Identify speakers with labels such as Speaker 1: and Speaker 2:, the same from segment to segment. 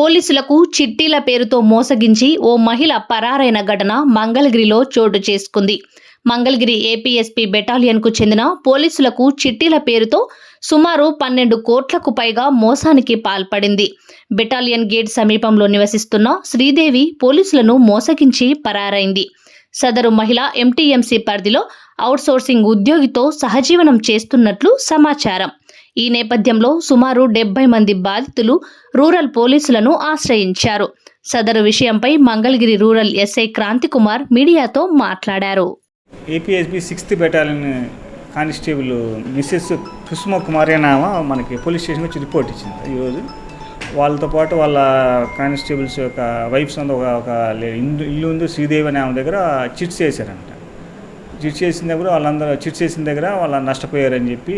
Speaker 1: పోలీసులకు చిట్టీల పేరుతో మోసగించి ఓ మహిళ పరారైన ఘటన మంగళగిరిలో చోటు చేసుకుంది. మంగళగిరి ఏపీఎస్పీ బెటాలియన్కు చెందిన పోలీసులకు చిట్టీల పేరుతో సుమారు పన్నెండు కోట్లకు పైగా మోసానికి పాల్పడింది. బెటాలియన్ గేట్ సమీపంలో నివసిస్తున్న శ్రీదేవి పోలీసులను మోసగించి పరారైంది. సదరు మహిళ ఎంటీఎంసీ పరిధిలో అవుట్సోర్సింగ్ ఉద్యోగితో సహజీవనం చేస్తున్నట్లు సమాచారం. ఈ నేపథ్యంలో సుమారు డెబ్బై మంది బాధితులు రూరల్ పోలీసులను ఆశ్రయించారు. సదరు విషయంపై మంగళగిరి రూరల్ ఎస్ఐ క్రాంతికుమార్ మీడియాతో మాట్లాడారు.
Speaker 2: APSB sixth battalion constable Mrs Kusuma Kumari మనకి పోలీస్ స్టేషన్ వచ్చి రిపోర్ట్ ఇచ్చింది ఈరోజు వాళ్ళతో పాటు వాళ్ళ కానిస్టేబుల్స్ యొక్క వైఫ్స్ అంతా ఒక ఒక ఇల్లు ఉంది శ్రీదేవి అనే ఆమె దగ్గర చిట్స్ చేశారంట చిట్స్ వేసిన దగ్గర వాళ్ళందరూ చిట్స్ వేసిన దగ్గర వాళ్ళ నష్టపోయారని చెప్పి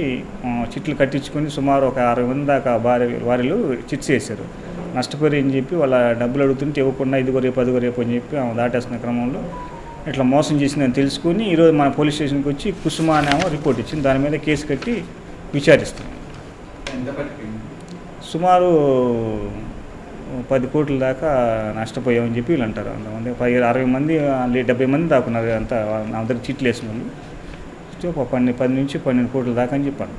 Speaker 2: చిట్లు కట్టించుకొని సుమారు ఒక అరవై మంది దాకా భార్య వారిలు చిట్స్ వేశారు నష్టపోయారు అని చెప్పి వాళ్ళ డబ్బులు అడుగుతుంటే ఇవ్వకుండా ఇదిగో రేపు అదిగో రేపు అని చెప్పి ఆమె దాటేస్తున్న క్రమంలో ఇట్లా మోసం చేసిందని తెలుసుకుని ఈరోజు మన పోలీస్ స్టేషన్కి వచ్చి కుసుమ అనేమో రిపోర్ట్ ఇచ్చింది. దాని మీద కేసు కట్టి విచారిస్తాం సుమారు పది కోట్ల దాకా నష్టపోయామని చెప్పి వీళ్ళు అంటారు. అంతమంది పది అరవై మంది డెబ్బై మంది దాకా ఉన్నారు అంతా నా దగ్గర చీట్లు వేసిన వాళ్ళు ఒక పన్నెండు పది నుంచి పన్నెండు కోట్ల దాకా అని చెప్పాను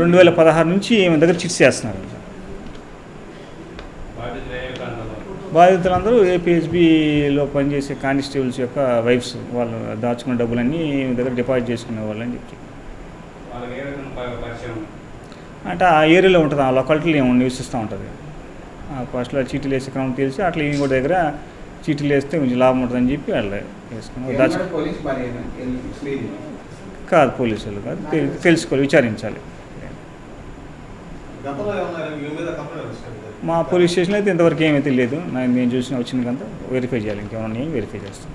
Speaker 2: రెండు వేల పదహారు నుంచి ఈమె దగ్గర చిట్స్ చేస్తున్నారు బాధితులందరూ ఏపీఎస్బిలో పనిచేసే కానిస్టేబుల్స్ యొక్క వైఫ్స్ వాళ్ళు దాచుకున్న డబ్బులన్నీ దగ్గర డిపాజిట్ చేసుకునే వాళ్ళు అని చెప్పి అంటే ఆ ఏరియాలో ఉంటుంది ఆ లొకాలిటీలో ఏమో నివసిస్తూ ఉంటుంది. ఫస్ట్లో చీటీలు వేసే క్రమం తెలిసి అట్లా ఈమె కూడా దగ్గర చీటీలు వేస్తే కొంచెం లాభం ఉంటుందని చెప్పి వాళ్ళు వేసుకుని దాచు
Speaker 3: ఏమన్నా పోలీస్ శ్రీదేవి.
Speaker 2: కాదు కాదు తెలుసుకోవాలి విచారించాలి.
Speaker 4: మీ
Speaker 2: పోలీస్ స్టేషన్లో అయితే ఇంతవరకు ఏమైతే లేదు నేను చూసిన వచ్చింది కంతా వెరిఫై చేయాలి. ఇంకేమన్నా వెరిఫై చేస్తాం.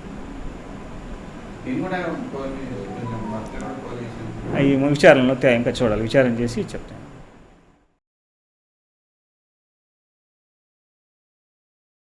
Speaker 3: నేను కూడా పోలీస్ కొంచెం భర్త కూడా పోలీసు
Speaker 2: అవి విచారణలో ఇంకా చూడాలి. విచారణ చేసి చెప్తాను